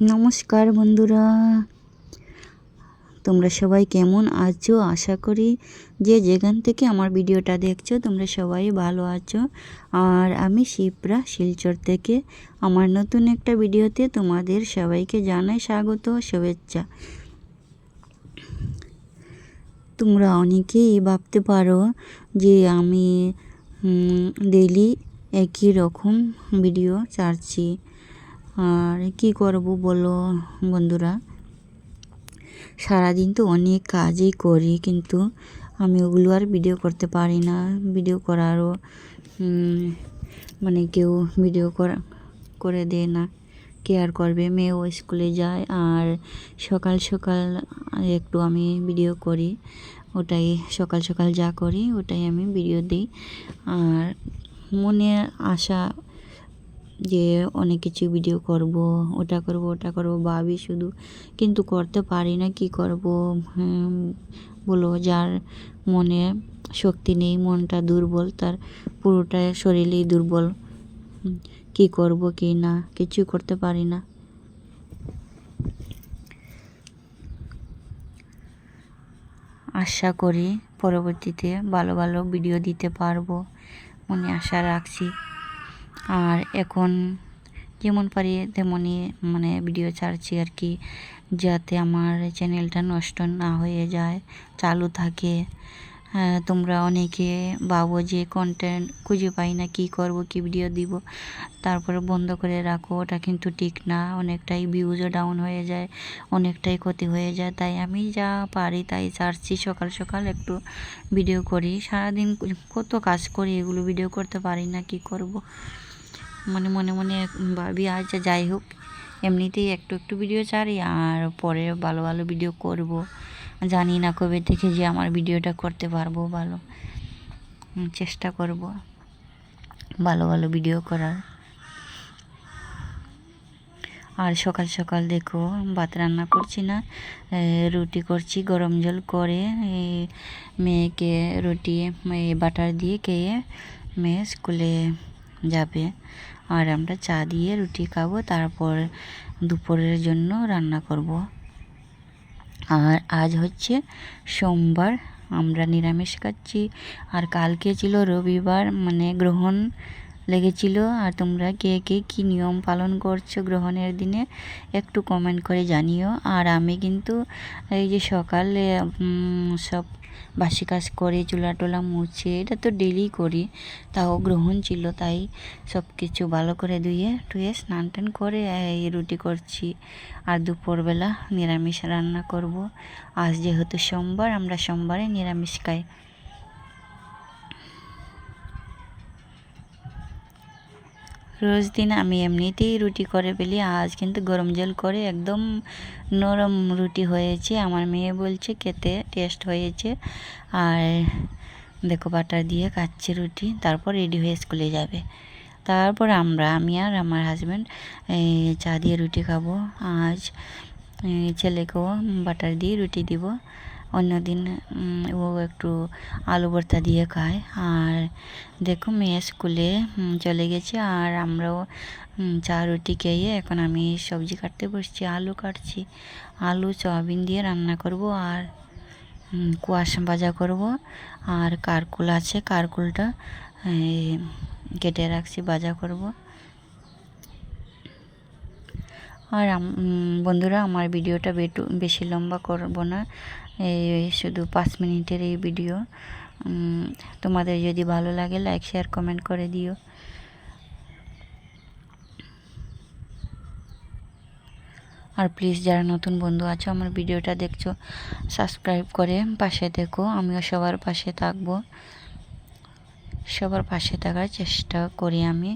নমস্কার বন্ধুরা। তোমরা সবাই কেমন আছো? আশা করি যে যেখান থেকে আমার ভিডিওটা দেখছ, তোমরা সবাই ভালো আছো। আর আমি শিপ্রা শিলচর থেকে। আমার নতুন একটা ভিডিওতে তোমাদের সবাইকে জানাই স্বাগত, শুভেচ্ছা। তোমরা অনেকেই ভাবতে পারো যে আমি ডেলি একই রকম ভিডিও ছাড়ছি। আর কি করব বলো বন্ধুরা? সারাদিন তো অনেক কাজই করি, কিন্তু আমি ওগুলো আর ভিডিও করতে পারি না। ভিডিও করারও মানে কেউ ভিডিও করা, করে দেয় না। কেয়ার করবে, মেয়েও স্কুলে যায় আর সকাল সকাল একটু আমি ভিডিও করি। ওটাই সকাল সকাল যা করি, ওটাই আমি ভিডিও দিই। আর মনে আশা যে অনেক কিছু ভিডিও করব, ওটা করব ওটা করব, ভাবি শুধু কিন্তু করতে পারি না, কি করব? বলো, যার মনে শক্তি নেই, মনটা দুর্বল, তার পুরোটা শরীরেই দুর্বল। কি করব, কি না, কিছু করতে পারি না। আশা করি পরবর্তীতে ভালো ভালো ভিডিও দিতে পারব। মনে আশা রাখছি। আর এখন যেমন পারি তেমনই মানে ভিডিও ছাড়ছি আর কি, যাতে আমার চ্যানেলটা নষ্ট না হয়ে যায়, চালু থাকে। তোমরা অনেকে ভাবো যে কন্টেন্ট খুঁজে পাই না, কি করব, কি ভিডিও দিব? তারপরে বন্ধ করে রাখো, ওটা কিন্তু ঠিক না। অনেকটাই ভিউজও ডাউন হয়ে যায়, অনেকটাই ক্ষতি হয়ে যায়। তাই আমি যা পারি তাই ছাড়ছি, সকাল সকাল একটু ভিডিও করি। সারাদিন কত কাজ করি, এগুলো ভিডিও করতে পারি না, কি করব? মানে মনে মনে ভাবি আচ্ছা যাই হোক, এমনিতেই একটু একটু ভিডিও ছাড়ি আর পরে ভালো ভালো ভিডিও করব। জানি না কবে থেকে যে আমার ভিডিওটা করতে পারব, ভালো চেষ্টা করব ভালো ভালো ভিডিও করার। আর সকাল সকাল দেখো, ভাত রান্না করছি না রুটি করছি, গরম জল করে মেয়েকে রুটি বাটার দিয়ে খেয়ে মেয়ে স্কুলে যাবে। আর আমরা চা দিয়ে রুটি খাব, তারপর দুপুরের জন্য রান্না করব। আর আজ হচ্ছে সোমবার, আমরা নিরামিষ খাচ্ছি। আর কালকে ছিল রবিবার মানে গ্রহণ লেগেছিল। আর তোমরা কে কে কী নিয়ম পালন করছ গ্রহণের দিনে, একটু কমেন্ট করে জানিও। আর আমি কিন্তু এই যে সকালে সব বাসি কাজ করে, চুলা টোলা মুছে, এটা তো ডেলি করি। তাও গ্রহণ ছিল তাই সব কিছু ভালো করে ধুয়ে টুয়ে স্নান টান করে রুটি করছি। আর দুপুরবেলা নিরামিষ রান্না করব। আজ যেহেতু সোমবার, আমরা সোমবারে নিরামিষ খাই। রোজ দিন আমি এমনিতেই রুটি করে ফেলি, আজ কিন্তু গরম জল করে একদম নরম রুটি হয়েছে। আমার মেয়ে বলছে, খেতে টেস্ট হয়েছে। আর দেখো বাটার দিয়ে কাচ্ছি রুটি, তারপর রেডি হয়ে স্কুলে যাবে। তারপর আমরা, আমি আর আমার হাজব্যান্ড চা দিয়ে রুটি খাব। আজ ছেলেকেও বাটার দিয়ে রুটি দিব। অন্যদিন ও একটু আলু ভর্তা দিয়ে খায়। আর দেখো, মেয়ে স্কুলে চলে গেছে। আর আমরাও চা রুটি খেয়ে এখন আমি সবজি কাটতে বসছি, আলু কাটছি। আলু, সয়াবিন দিয়ে রান্না করব আর কুয়াশ ভাজা করব। আর কারকুল আছে, কারকুলটা কেটে রাখছি, ভাজা করব। আর বন্ধুরা, আমার ভিডিওটা বেটু, বেশি লম্বা করব না। এই শুধু পাঁচ মিনিটের এই ভিডিও তোমাদের যদি ভালো লাগে লাইক শেয়ার কমেন্ট করে দিও। আর প্লিজ যারা নতুন বন্ধু আছো, আমার ভিডিওটা দেখছ সাবস্ক্রাইব করে পাশে দেখো। আমিও সবার পাশে থাকব। সবার পাশে থাকার চেষ্টা করি আমি।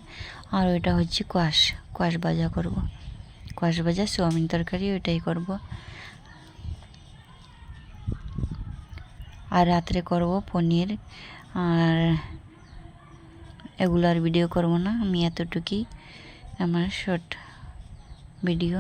আর ওইটা হচ্ছে কোয়াশ কোয়াশ ভাজা করব। কোয়াশ ভাজা, সোয়াবিন তরকারি, ওইটাই করব। আর রাত্রে করব পনির। আর এগুলো আর ভিডিও করব না, আমি এতটুকুই। আমার শর্ট ভিডিও